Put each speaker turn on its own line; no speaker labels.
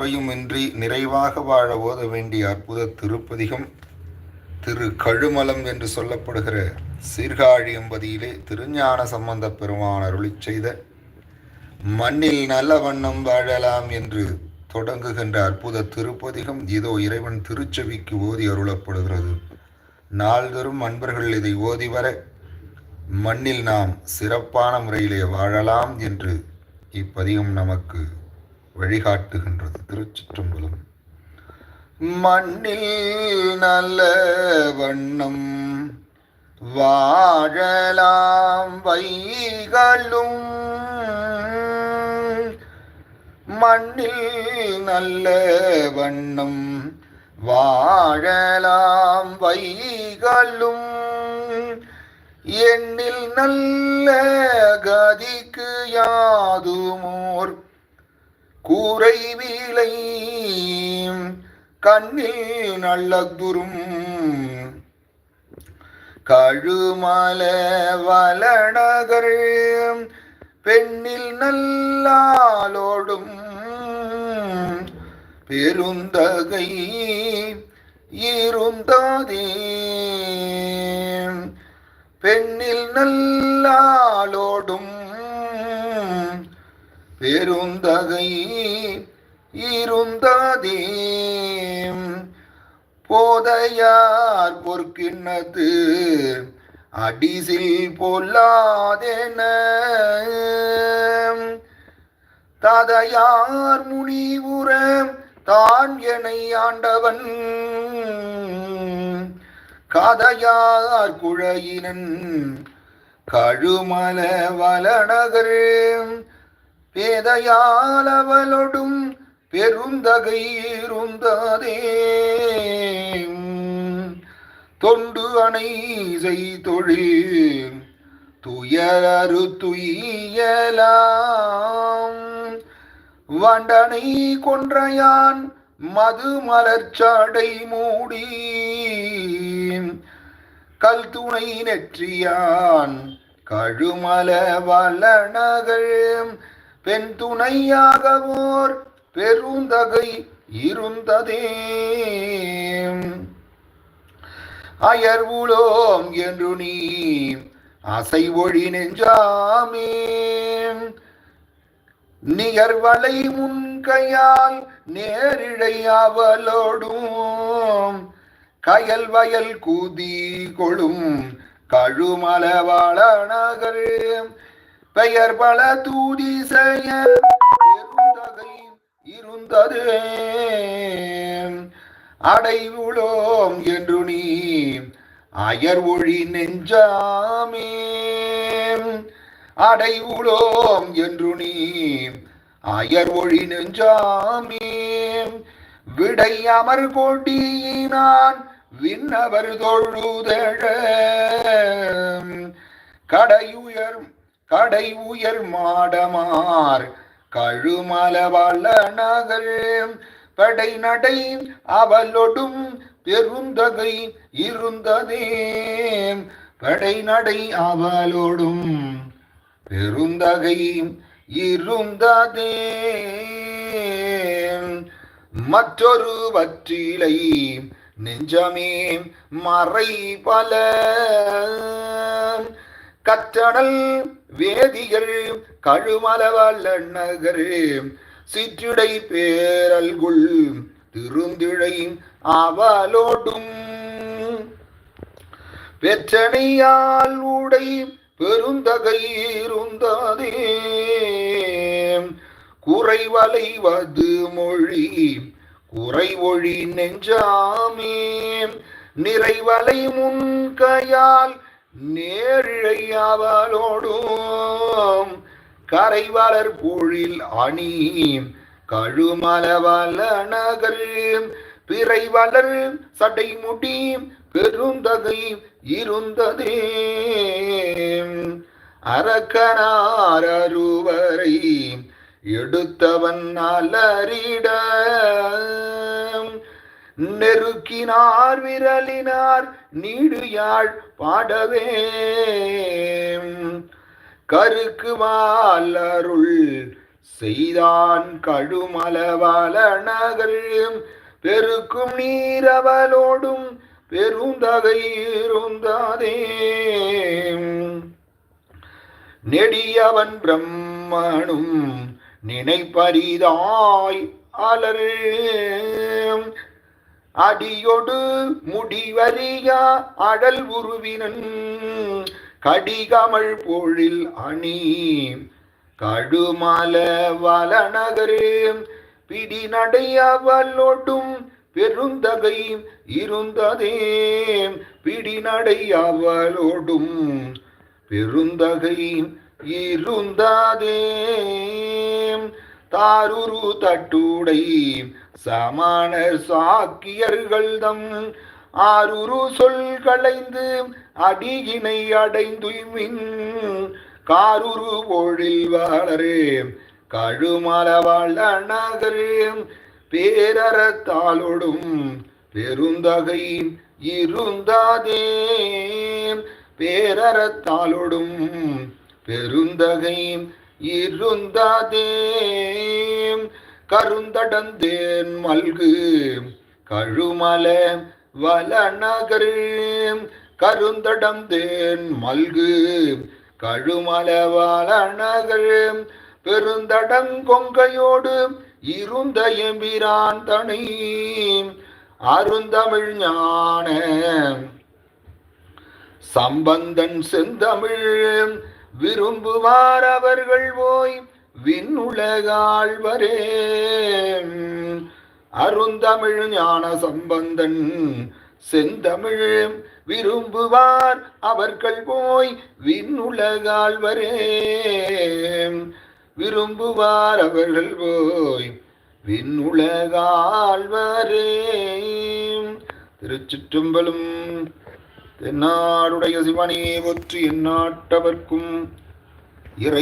குறையுமின்றி நிறைவாக வாழ ஓத வேண்டிய அற்புத திருப்பதிகம் திரு கழுமலம் என்று சொல்லப்படுகிற சீர்காழி என்பதியிலே திருஞான சம்பந்த பெருமான் அருளிச் செய்த மண்ணில் நல்ல வண்ணம் வாழலாம் என்று தொடங்குகின்ற அற்புத திருப்பதிகம் இதோ இறைவன் திருச்செவிக்கு ஓதி அருளப்படுகிறது. நாள்தோறும் அன்பர்கள் இதை ஓதி வர மண்ணில் நாம் சிறப்பான முறையிலே வாழலாம் என்று இப்பதிகம் நமக்கு வழிகாட்டுகின்றது திருச்சிற்றம்பலம். மண்ணில் நல்ல வண்ணம் வாழலாம் வைகளும். மண்ணில் நல்ல வண்ணம் வாழலாம் வைகளும். எண்ணில் நல்ல கதிக்கு யாதுமோர் கூரை கூரைவிலை கண்ணில் நல்லதுரும் கழுமல வளநகர். பெண்ணில் நல்லாலோடும். பெருந்தகை இருந்ததே. பெண்ணில் நல்ல பெருந்தகை இருந்ததே. போதையார் பொற்கிண்ணத்து அடிசில் பொல்லாதென. ததையார் முனிவுற தான் என ஆண்டவன். கதையார் குழையினன் கழுமல வளநகர் பேதையால் அவளொடும் பெருந்தகை இருந்ததே தொண்டு அணை செய் தொழில் துயரு துயலாம் வண்டனை கொன்றையான் மது மலர்ச்சாடை மூடி கல் துணை நெற்றியான் கழுமல வளநகர் பெண் துணையாகவோர் பெருந்தகை இருந்ததே. அயர்வுளோம் என்று நீ அசை ஒழி நெஞ்சாமே. நிகர்வலை முன் கையால் நேரிழை அவளோடும். கயல் வயல் கூதி கொழும் கழுமலவாள நகர் பெயர் பல தூதி செய்ய பெருந்தகை இருந்தது. அடைவுளோம் என்று நீ அயர் ஒழி நெஞ்சாமே. அடைவுளோம் என்று நீ அயர் ஒழி நெஞ்சாமே. விடை அமர் கொடியினான் விண்ணவர் தொழுதழ. கடையுயர் கடை உயர் மாடமார். கழுமல வள நகர் படை நடை அவளொடும் பெருந்தகை இருந்ததே. படை நடை அவளோடும் பெருந்தகை இருந்ததே. மற்றொரு வற்றிலை நெஞ்சமே மறை பல. கற்றடல் வேதிகள் கழுமலவல்ல நகர் சிற்றுடை பேரல்குள் திருந்திழை அவலோடும் பெற்றனையால் உடை பெருந்தகையிருந்ததே. குறைவலைவது மொழி குறை ஒழி நெஞ்சாமே. நிறைவலை முன்கையால் நேரிழை அவளோடும் கரைவளர் அணி கழுமலவல நகர் பிறை வளர் சடைமுடி பெருந்தகை இருந்ததே. அரக்கனாரருவரை எடுத்தவன் அலரிட நெருக்கினார் விரலினார் நீடு யாழ் பாடவே. கருக்கு வாலருள் செய்தான் கழுமலவல நகர். பெருக்கும் நீரவலோடும் பெருந்தகை இருந்ததே. நெடியவன் பிரம்மனும் நினைப்பரிதாய் அலர் அடியொடு முடிவறியா அடல் உருவினன். கடிகமள் பொழில் அணி. கழுமல வலநகரு. பிடி நடையவலோடும் பெருந்தகை இருந்ததே. பிடி நடையாவலோடும் பெருந்தகை இருந்ததே. தாருரு தட்டுடை சமான சாக்கியர்கள் தம் ஆருரு சொல் களைந்து அடியினை அடைந்துய்மின். காருரு பொழில் வளரே கழுமலவாழ நகரே பேரறத்தாலோடும் பெருந்தகை இருந்தாதே. பேரறத்தாலோடும் பெருந்தகை இருந்ததே. கருந்தடந்தேன் மல்கு கழுமல வலநகர். கருந்தடந்தேன் மல்கு கழுமல வலநகர். பெருந்தடங்கொங்கையோடு இருந்த எம்பிரான் தனை அருந்தமிழ் ஞான. சம்பந்தன் செந்தமிழ் விரும்புவார் அவர்கள் போய் விண்ணுலகாழ்வரே அருந்தமிழ் ஞான சம்பந்தன் செந்தமிழ் விரும்புவார் அவர்கள் போய் விண்ணுலகாழ்வரே விரும்புவார் அவர்கள் போய் விண்ணுலகாழ்வரே திருச்சிற்றம்பலம் தென்னாடுடைய சிவனே ஒற்றி எந்நாட்டவர்க்கும் இறை